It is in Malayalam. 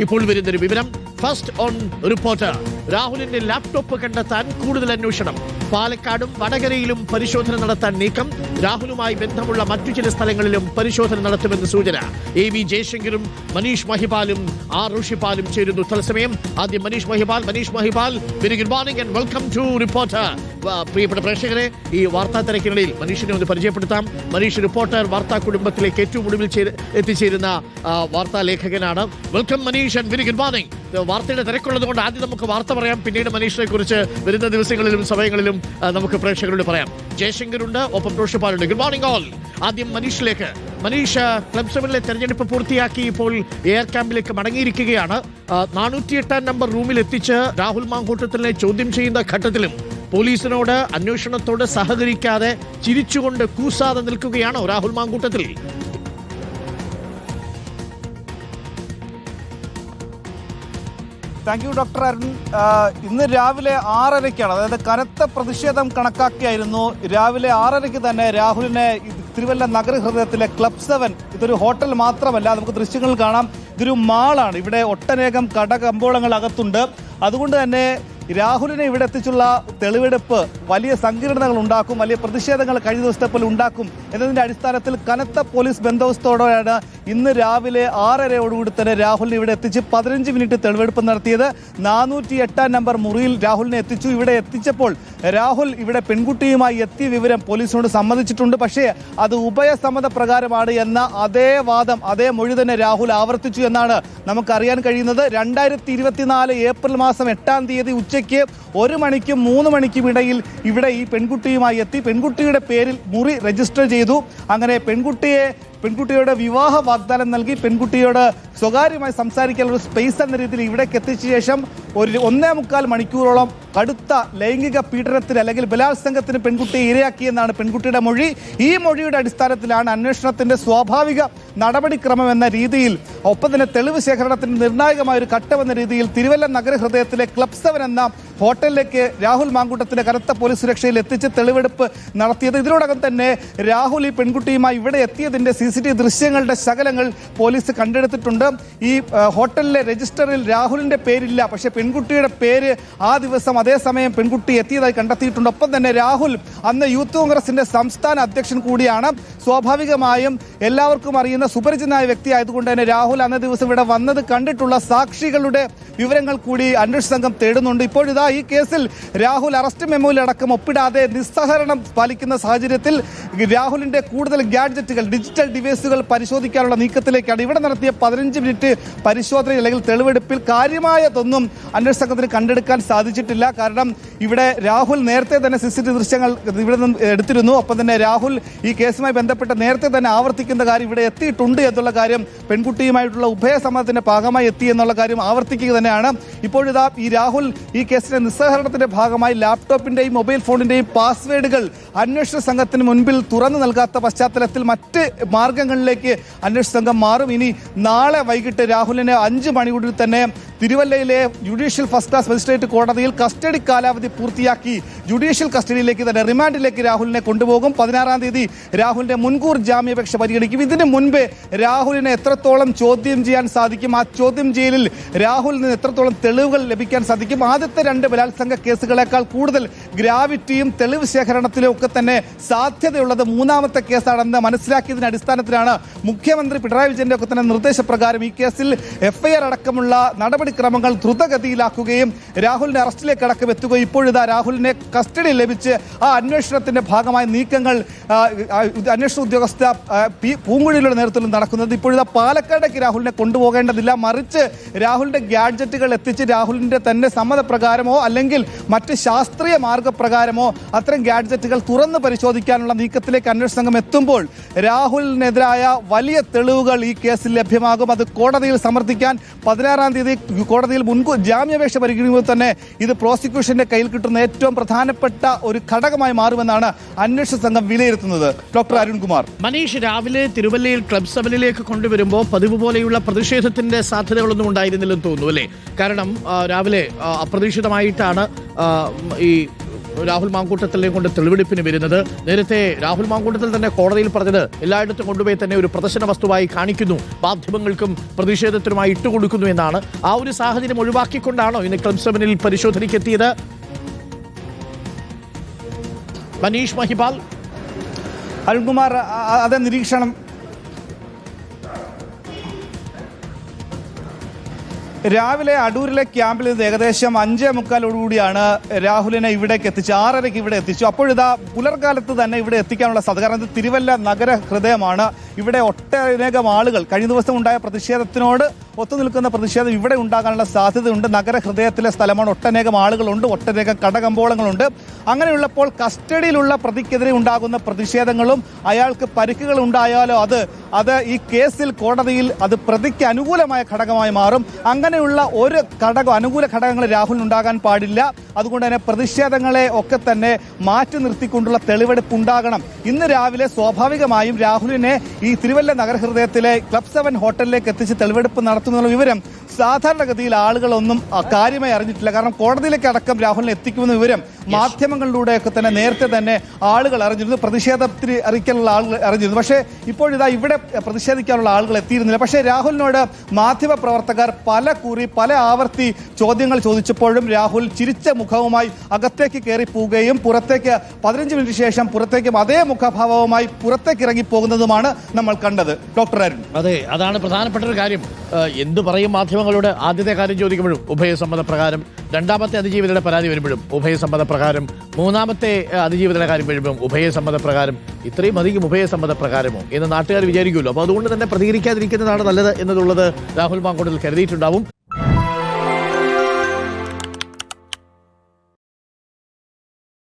ഇപ്പോൾ വരുന്നൊരു വിവരം. ഫസ്റ്റ് ഓൺ റിപ്പോർട്ടർ രാഹുലിന്റെ ലാപ്ടോപ്പ് കണ്ടെത്താൻ കൂടുതൽ അന്വേഷണം. പാലക്കാടും വടകരയിലും പരിശോധന നടത്താൻ നീക്കം. രാഹുലുമായി ബന്ധമുള്ള മറ്റു ചില സ്ഥലങ്ങളിലും പരിശോധന നടത്തുമെന്ന് സൂചന. എ വി ജയശങ്കറും മനീഷ് മഹിപാലും ആർ ഋഷിപാലും ചേരുന്നു തത്സമയം. ആദ്യം Manish Mahipal Manish Mahipal. Very good morning and welcome to reporter പ്രിയപ്പെട്ട പ്രേക്ഷകരെ ഈ വാർത്താ തിരക്കിനിടയിൽ മനീഷിനെ ഒന്ന് പരിചയപ്പെടുത്താം. മനീഷ് റിപ്പോർട്ടർ വാർത്താ കുടുംബത്തിലേക്ക് ഏറ്റവും ഒടുവിൽ എത്തിച്ചേരുന്ന വാർത്താ ലേഖകനാണ്. Welcome Manish and very good morning വാർത്തയുടെ തിരക്കുള്ളത് കൊണ്ട് ആദ്യം നമുക്ക് വാർത്ത പറയാം. പിന്നീട് മനീഷിനെ കുറിച്ച് വരുന്ന ദിവസങ്ങളിലും സമയങ്ങളിലും നമുക്ക് പ്രേക്ഷകരോട് പറയാം. ജയശങ്കറുണ്ട് ഒപ്പം റോഷിപ്പാലുണ്ട് ഗുഡ് മോർണിംഗ് ഓൾ ആദ്യം മനീഷിലേക്ക്. മനീഷ് ക്ലബ് സെവനിലെ തെരഞ്ഞെടുപ്പ് പൂർത്തിയാക്കി ഇപ്പോൾ എയർ ക്യാമ്പിലേക്ക് മടങ്ങിയിരിക്കുകയാണ്. നാനൂറ്റി എട്ടാം നമ്പർ റൂമിൽ എത്തിച്ച് രാഹുൽ മാങ്കൂട്ടത്തിനെ ചോദ്യം ചെയ്യുന്ന ഘട്ടത്തിലും പോലീസിനോട് അന്വേഷണത്തോട് സഹകരിക്കാതെ ചിരിച്ചുകൊണ്ട് കൂസാതെ നിൽക്കുകയാണോ Rahul Mankoottathil. Thank you doctor Arun. ഇന്ന് രാവിലെ ആറരയ്ക്കാണ്. അതായത് കനത്ത പ്രതിഷേധം കണക്കാക്കിയായിരുന്നു. രാവിലെ ആറരയ്ക്ക് തന്നെ രാഹുലിനെ തിരുവല്ല നഗരഹൃദയത്തിലെ ക്ലബ് സെവൻ ഇതൊരു ഹോട്ടൽ മാത്രമല്ല നമുക്ക് ദൃശ്യങ്ങൾ കാണാം. ഇതൊരു മാളാണ്. ഇവിടെ ഒട്ടനേകം കട കമ്പോളങ്ങൾ അകത്തുണ്ട്. അതുകൊണ്ട് തന്നെ രാഹുലിനെ ഇവിടെ എത്തിച്ചുള്ള തെളിവെടുപ്പ് വലിയ സങ്കീർണതകൾ ഉണ്ടാക്കും വലിയ പ്രതിഷേധങ്ങൾ കഴിഞ്ഞ ദിവസത്തെ പോലെ ഉണ്ടാക്കും എന്നതിന്റെ അടിസ്ഥാനത്തിൽ കനത്ത പോലീസ് ബന്ദോബസ്തോടെയാണ് ഇന്ന് രാവിലെ ആറരയോടുകൂടി തന്നെ രാഹുലിനെ ഇവിടെ എത്തിച്ച് പതിനഞ്ച് മിനിറ്റ് തെളിവെടുപ്പ് നടത്തിയത് നാനൂറ്റി എട്ടാം നമ്പർ മുറിയിൽ രാഹുലിനെ എത്തിച്ചു. ഇവിടെ എത്തിച്ചപ്പോൾ രാഹുൽ ഇവിടെ പെൺകുട്ടിയുമായി എത്തിയ വിവരം പോലീസിനോട് സമ്മതിച്ചിട്ടുണ്ട്. പക്ഷേ അത് ഉഭയസമ്മത പ്രകാരമാണ് എന്ന അതേ വാദം അതേ മൊഴി തന്നെ രാഹുൽ ആവർത്തിച്ചു എന്നാണ് നമുക്കറിയാൻ കഴിയുന്നത്. രണ്ടായിരത്തി ഇരുപത്തിനാല് ഏപ്രിൽ മാസം എട്ടാം തീയതി ഉച്ചയ്ക്ക് ഒരു മണിക്കും മൂന്ന് മണിക്കും ഇടയിൽ ഇവിടെ ഈ പെൺകുട്ടിയുമായി എത്തി. പെൺകുട്ടിയുടെ പേരിൽ മുറി രജിസ്റ്റർ ചെയ്തു. അങ്ങനെ പെൺകുട്ടിയെ പെൺകുട്ടിയുടെ വിവാഹ വാഗ്ദാനം നൽകി പെൺകുട്ടിയോട് സ്വകാര്യമായി സംസാരിക്കാനുള്ള സ്പേസ് എന്ന രീതിയിൽ ഇവിടേക്ക് എത്തിച്ച ശേഷം ഒരു ഒന്നേ മുക്കാൽ മണിക്കൂറോളം കടുത്ത ലൈംഗിക പീഡനത്തിന് അല്ലെങ്കിൽ ബലാത്സംഗത്തിന് പെൺകുട്ടിയെ ഇരയാക്കിയെന്നാണ് പെൺകുട്ടിയുടെ മൊഴി. ഈ മൊഴിയുടെ അടിസ്ഥാനത്തിലാണ് അന്വേഷണത്തിന്റെ സ്വാഭാവിക നടപടിക്രമം എന്ന രീതിയിൽ ഒപ്പം തന്നെ തെളിവ് ശേഖരണത്തിന് നിർണായകമായ ഒരു ഘട്ടമെന്ന രീതിയിൽ തിരുവല്ല നഗരഹൃദയത്തിലെ ക്ലബ് സെവൻ എന്ന ഹോട്ടലിലേക്ക് രാഹുൽ മാങ്കൂട്ടത്തിന്റെ കനത്ത പോലീസ് സുരക്ഷയിൽ എത്തിച്ച് തെളിവെടുപ്പ് നടത്തിയത്. ഇതിനോടകം തന്നെ രാഹുൽ ഈ പെൺകുട്ടിയുമായി ഇവിടെ എത്തിയതിന്റെ സി സി ടി ദൃശ്യങ്ങളുടെ ശകലങ്ങൾ പോലീസ് കണ്ടെടുത്തിട്ടുണ്ട്. ഈ ഹോട്ടലിലെ രജിസ്റ്ററിൽ രാഹുലിന്റെ പേരില്ല പക്ഷേ പെൺകുട്ടിയുടെ പേര് ആ ദിവസം അതേസമയം പെൺകുട്ടി എത്തിയതായി കണ്ടെത്തിയിട്ടുണ്ട്. ഒപ്പം തന്നെ രാഹുൽ അന്ന് യൂത്ത് കോൺഗ്രസിന്റെ സംസ്ഥാന അധ്യക്ഷൻ കൂടിയാണ്. സ്വാഭാവികമായും എല്ലാവർക്കും അറിയുന്ന സുപരിചിതനായ വ്യക്തി ആയതുകൊണ്ട് തന്നെ രാഹുൽ അന്നേ ദിവസം ഇവിടെ വന്നത് കണ്ടിട്ടുള്ള സാക്ഷികളുടെ വിവരങ്ങൾ കൂടി അന്വേഷണ സംഘം തേടുന്നുണ്ട്. ഇപ്പോഴിതാ ഈ കേസിൽ രാഹുൽ അറസ്റ്റ് മെമ്മോയിൽ അടക്കം ഒപ്പിടാതെ നിസ്സഹരണം പാലിക്കുന്ന സാഹചര്യത്തിൽ രാഹുലിന്റെ കൂടുതൽ ഗാഡ്ജറ്റുകൾ ഡിജിറ്റൽ ഡിവൈസുകൾ പരിശോധിക്കാനുള്ള നീക്കത്തിലേക്കാണ് ഇവിടെ നടത്തിയ പതിനഞ്ച് മിനിറ്റ് പരിശോധന അല്ലെങ്കിൽ തെളിവെടുപ്പിൽ കാര്യമായതൊന്നും അന്വേഷണ സംഘത്തിന് കണ്ടെടുക്കാൻ സാധിച്ചിട്ടില്ല. കാരണം ഇവിടെ രാഹുൽ നേരത്തെ തന്നെ സി സി ടി ദൃശ്യങ്ങൾ ഇവിടെ നിന്ന് എടുത്തിരുന്നു. ഒപ്പം തന്നെ രാഹുൽ ഈ കേസുമായി ബന്ധപ്പെട്ട് നേരത്തെ തന്നെ ആവർത്തിക്കുന്ന കാര്യം ഇവിടെ എത്തിയിട്ടുണ്ട് എന്നുള്ള കാര്യം പെൺകുട്ടിയുമായിട്ടുള്ള ഉഭയസമ്മതത്തിന്റെ ഭാഗമായി എത്തി എന്നുള്ള കാര്യം ആവർത്തിക്കുക തന്നെയാണ്. ഇപ്പോഴിതാ ഈ രാഹുൽ ഈ കേസിന്റെ നിസ്സഹകരണത്തിന്റെ ഭാഗമായി ലാപ്ടോപ്പിന്റെയും മൊബൈൽ ഫോണിന്റെയും പാസ്വേഡുകൾ അന്വേഷണ സംഘത്തിന് മുൻപിൽ തുറന്നു നൽകാത്ത പശ്ചാത്തലത്തിൽ മറ്റ് മാർഗങ്ങളിലേക്ക് അന്വേഷണ സംഘം മാറും. ഇനി നാളെ വൈകിട്ട് രാഹുലിന് അഞ്ച് മണിക്കൂറിൽ തന്നെ തിരുവല്ലയിലെ ജുഡീഷ്യൽ ഫസ്റ്റ് ക്ലാസ് മജിസ്ട്രേറ്റ് കോടതിയിൽ കസ്റ്റഡി കാലാവധി പൂർത്തിയാക്കി. ജുഡീഷ്യൽ കസ്റ്റഡിയിലേക്ക് തന്നെ റിമാൻഡിലേക്ക് രാഹുലിനെ കൊണ്ടുപോകും. പതിനാറാം തീയതി രാഹുലിന്റെ മുൻകൂർ ജാമ്യപേക്ഷ പരിഗണിക്കും. ഇതിന് മുൻപ് രാഹുലിനെ എത്രത്തോളം ചോദ്യം ചെയ്യാൻ സാധിക്കും? ആ ചോദ്യം ചെയ്യലിൽ രാഹുലിൽ നിന്ന് എത്രത്തോളം തെളിവുകൾ ലഭിക്കാൻ സാധിക്കും? ആദ്യത്തെ രണ്ട് ബലാത്സംഗ കേസുകളേക്കാൾ കൂടുതൽ ഗ്രാവിറ്റിയും തെളിവ് ശേഖരണത്തിലും ഒക്കെ തന്നെ സാധ്യതയുള്ളത് മൂന്നാമത്തെ കേസാണെന്ന് മനസ്സിലാക്കിയതിന്റെ അടിസ്ഥാനത്തിലാണ് മുഖ്യമന്ത്രി പിണറായി വിജയന്റെ ഒക്കെ തന്നെ നിർദ്ദേശപ്രകാരം ഈ കേസിൽ എഫ്ഐആർ അടക്കമുള്ള നടപടിക്രമങ്ങൾ ദ്രുതഗതിയിലാക്കുകയും രാഹുലിനെ അറസ്റ്റിലേക്ക് അടക്കം എത്തുകയും ഇപ്പോഴിതാ രാഹുലിനെ കസ്റ്റഡി ലഭിച്ച് ആ അന്വേഷണത്തിന്റെ ഭാഗമായ നീക്കങ്ങൾ അന്വേഷണ ഉദ്യോഗസ്ഥ പി പൂങ്കുഴിയുടെ നേതൃത്വത്തിൽ നടക്കുന്നത്. ഇപ്പോഴിതാ പാലക്കാടേക്ക് രാഹുലിനെ കൊണ്ടുപോകേണ്ടതില്ല. മറിച്ച് രാഹുലിന്റെ ഗാഡ്ജറ്റുകൾ എത്തിച്ച് രാഹുലിന്റെ തന്നെ സമ്മതപ്രകാരമോ അല്ലെങ്കിൽ മറ്റ് ശാസ്ത്രീയ മാർഗപ്രകാരമോ അത്തരം ഗാഡ്ജറ്റുകൾ തുറന്ന് പരിശോധിക്കാനുള്ള നീക്കത്തിലേക്ക് അന്വേഷണ സംഘം എത്തുമ്പോൾ രാഹുലിനെതിരായ വലിയ തെളിവുകൾ ഈ കേസിൽ ലഭ്യമാകും. അത് കോടതിയിൽ സമർപ്പിക്കാൻ പതിനാറാം തീയതി കോടതിയിൽ മുൻകൂർ ജാമ്യാപേക്ഷ പരിഗണിക്കുമ്പോൾ തന്നെ ഇത് പ്രോസിക്യൂഷന്റെ കയ്യിൽ കിട്ടുന്ന ഏറ്റവും പ്രധാനപ്പെട്ട ഒരു ഘടകമായി മാറുമെന്നാണ് അന്വേഷണ സംഘം വിലയിരുത്തുന്നത്. ഡോക്ടർ അരുൺകുമാർ. മനീഷ് രാവിലെ തിരുവല്ലയിൽ ക്ലബ് സെവനിലേക്ക് കൊണ്ടുവരുമ്പോൾ പതിവ് പോലെയുള്ള പ്രതിഷേധത്തിന്റെ സാധ്യതകളൊന്നും ഉണ്ടായിരുന്നില്ലെന്ന് തോന്നുന്നു അല്ലേ? കാരണം രാവിലെ അപ്രതീക്ഷിതമായിട്ടാണ് ഈ രാഹുൽ മാങ്കൂട്ടത്തിലേയും കൊണ്ട് തെളിവെടുപ്പിന് വരുന്നത്. നേരത്തെ രാഹുൽ മാങ്കൂട്ടത്തിൽ തന്നെ കോടതിയിൽ പറഞ്ഞത് എല്ലായിടത്തും കൊണ്ടുപോയി തന്നെ ഒരു പ്രദർശന വസ്തുവായി കാണിക്കുന്നു. മാധ്യമങ്ങൾക്കും പ്രതിഷേധത്തിനുമായി ഇട്ടുകൊടുക്കുന്നു എന്നാണ്. ആ ഒരു സാഹചര്യം ഒഴിവാക്കിക്കൊണ്ടാണോ ഇന്ന് ക്ലബ് സെവനിൽ പരിശോധനയ്ക്ക് മനീഷ് മഹിപാൽ. അരുൺകുമാർ അതേ നിരീക്ഷണം രാവിലെ അടൂരിലെ ക്യാമ്പിൽ നിന്ന് ഏകദേശം അഞ്ചേ മുക്കാലോടുകൂടിയാണ് രാഹുലിനെ ഇവിടേക്ക് എത്തിച്ചു ആറരയ്ക്ക് ഇവിടെ എത്തിച്ചു. അപ്പോഴിതാ പുലർക്കാലത്ത് തന്നെ ഇവിടെ എത്തിക്കാനുള്ള സാധ്യത. കാരണം ഇത് തിരുവല്ല നഗര ഹൃദയമാണ്. ഇവിടെ ഒട്ടനേകം ആളുകൾ കഴിഞ്ഞ ദിവസം ഉണ്ടായ പ്രതിഷേധത്തിനോട് ഒത്തുനിൽക്കുന്ന പ്രതിഷേധം ഇവിടെ ഉണ്ടാകാനുള്ള സാധ്യതയുണ്ട്. നഗര ഹൃദയത്തിലെ സ്ഥലമാണ് ഒട്ടനേകം ആളുകളുണ്ട് ഒട്ടനേകം കടകമ്പോളങ്ങളുണ്ട്. അങ്ങനെയുള്ളപ്പോൾ കസ്റ്റഡിയിലുള്ള പ്രതിക്കെതിരെ ഉണ്ടാകുന്ന പ്രതിഷേധങ്ങളും അയാൾക്ക് പരിക്കുകൾ ഉണ്ടായാലോ അത് അത് ഈ കേസിൽ കോടതിയിൽ അത് പ്രതിക്ക് അനുകൂലമായ ഘടകമായി മാറും. അങ്ങനെയുള്ള ഒരു ഘടകം അനുകൂല ഘടകങ്ങൾ രാഹുലിന് ഉണ്ടാകാൻ പാടില്ല. അതുകൊണ്ട് തന്നെ പ്രതിഷേധങ്ങളെ ഒക്കെ തന്നെ മാറ്റി നിർത്തിക്കൊണ്ടുള്ള തെളിവെടുപ്പ് ഉണ്ടാകണം. ഇന്ന് രാവിലെ സ്വാഭാവികമായും രാഹുലിനെ ഈ തിരുവല്ല നഗരഹൃദയത്തിലെ ക്ലബ് സെവൻ ഹോട്ടലിലേക്ക് എത്തിച്ച് തെളിവെടുപ്പ് നടത്തുന്നുള്ള വിവരം സാധാരണഗതിയിൽ ആളുകളൊന്നും കാര്യമായി അറിഞ്ഞിട്ടില്ല. കാരണം കോടതിയിലേക്ക് അടക്കം രാഹുലിനെ എത്തിക്കുമെന്ന വിവരം മാധ്യമങ്ങളിലൂടെയൊക്കെ തന്നെ നേരത്തെ തന്നെ ആളുകൾ അറിഞ്ഞിരുന്നു. പ്രതിഷേധത്തിന് അറിയിക്കാനുള്ള ആളുകൾ അറിഞ്ഞിരുന്നു. പക്ഷേ ഇപ്പോഴിതാ ഇവിടെ പ്രതിഷേധിക്കാനുള്ള ആളുകൾ എത്തിയിരുന്നില്ല. പക്ഷേ രാഹുലിനോട് മാധ്യമ പ്രവർത്തകർ പല കുറി പല ആവർത്തി ചോദ്യങ്ങൾ ചോദിച്ചപ്പോഴും രാഹുൽ ചിരിച്ച മുഖവുമായി അകത്തേക്ക് കയറി പോവുകയും പുറത്തേക്ക് പതിനഞ്ച് മിനിറ്റ് ശേഷം പുറത്തേക്കും അതേ മുഖഭാവവുമായി പുറത്തേക്ക് ഇറങ്ങി പോകുന്നതുമാണ് നമ്മൾ കണ്ടത്. ഡോക്ടർ അരുൺ. അതെ അതാണ് പ്രധാനപ്പെട്ട ഒരു കാര്യം. എന്ത് പറയും മാധ്യമങ്ങളോട്? ആദ്യത്തെ കാര്യം ചോദിക്കുമ്പോഴും ഉഭയസമ്മത പ്രകാരം രണ്ടാമത്തെ അതിജീവിതയുടെ പരാതി വരുമ്പോഴും ഉഭയസമ്മത പ്രകാരം മൂന്നാമത്തെ അതിജീവിതയുടെ കാര്യം വരുമ്പോഴും ഉഭയസമ്മത പ്രകാരം ഇത്രയും അധികം ഉഭയസമ്മത പ്രകാരമോ എന്ന് നാട്ടുകാർ വിചാരിക്കുമല്ലോ. അപ്പോൾ അതുകൊണ്ട് തന്നെ പ്രതികരിക്കാതിരിക്കുന്നതാണ് നല്ലത് എന്നുള്ളത് രാഹുൽ മാങ്കോട്ടിൽ കരുതിയിട്ടുണ്ടാവും.